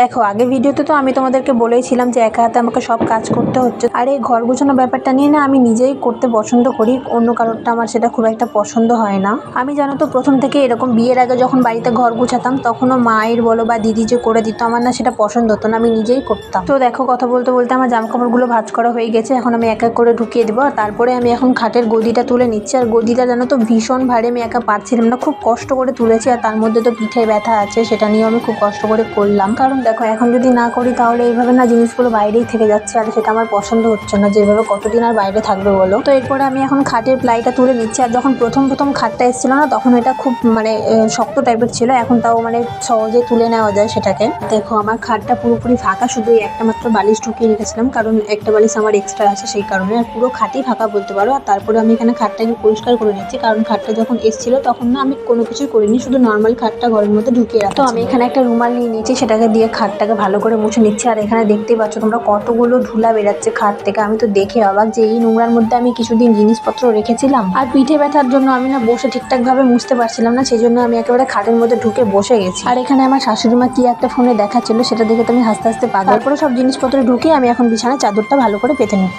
দেখো, আগে ভিডিওতে তো আমি তোমাদেরকে বলেইছিলাম যে একা হাতে আমাকে সব কাজ করতে হচ্ছে। আর এই ঘর গোছানো ব্যাপারটা নিয়ে না আমি নিজেই করতে পছন্দ করি, অন্য কারোরটা আমার সেটা খুব একটা পছন্দ হয় না। আমি জানো তো, প্রথম থেকে এরকম বিয়ের আগে যখন বাড়িতে ঘর গোছাতাম, তখনও মায়ের বলো বা দিদি যে করে দিত, আমার না সেটা পছন্দ হতো না, আমি নিজেই করতাম। তো দেখো, কথা বলতে বলতে আমার জামা কাপড়গুলো ভাঁজ করা হয়ে গেছে, এখন আমি এক এক করে ঢুকিয়ে দেবো। আর তারপরে আমি এখন খাটের গদিটা তুলে নিচ্ছি, আর গদিটা জানো তো ভীষণ ভারী, আমি একা পারছিলাম না, খুব কষ্ট করে তুলেছি, আর তার মধ্যে তো পিঠে ব্যথা আছে, সেটা নিয়ে আমি খুব কষ্ট করে করলাম। কারণ দেখো, এখন যদি না করি তাহলে এইভাবে না জিনিসগুলো বাইরেই থেকে যাচ্ছে আর সেটা আমার পছন্দ হচ্ছে না, যে এভাবে কতদিন আর বাইরে থাকবে বলো। তো এরপরে আমি এখন খাটের প্লাইটা তুলে নিচ্ছি আর যখন প্রথম প্রথম খাটটা এসেছিল না, তখন এটা খুব মানে শক্ত টাইপের ছিল, এখন তাও মানে সহজে তুলে নেওয়া যায় সেটাকে। দেখো, আমার খাটটা পুরোপুরি ফাঁকা, শুধু একটা মাত্র বালিশ ঢুকিয়ে রেখেছিলাম, কারণ একটা বালিশ আমার এক্সট্রা আছে সেই কারণে, আর পুরো খাটই ফাঁকা বলতে পারো। আর তারপরে আমি এখানে খাটটাকে পরিষ্কার করে নিচ্ছি, কারণ খাটটা যখন এসেছিল তখন না আমি কোনো কিছুই করিনি, শুধু নর্মাল খাটটা ঘরের মধ্যে ঢুকিয়ে রাখা তো আমি এখানে একটা রুমাল নিয়ে নিয়েছি, সেটাকে দিয়ে খাটটাকে ভালো করে মুছে নিচ্ছে। আর এখানে দেখতেই পাচ্ছ তোমরা কতগুলো ধুলা বেরাচ্ছে খাট থেকে। আমি তো দেখে অবাক যে এই নোংরার মধ্যে আমি কিছুদিন জিনিসপত্র রেখেছিলাম। আর পিঠে ব্যথার জন্য আমি না বসে ঠিকঠাকভাবে মুছতে পারছিলাম না সেই জন্য আমি একেবারে খাটের মধ্যে ঢুকে বসে গেছি। আর এখানে আমার শাশুড়ি মা কি একটা ফোনে দেখাচ্ছিল, সেটা দেখে তো আমি হাসতে হাসতে পাগল। তারপরে সব জিনিসপত্র ঢুকে আমি এখন বিছানায় চাদরটা ভালো করে পেতে নেব।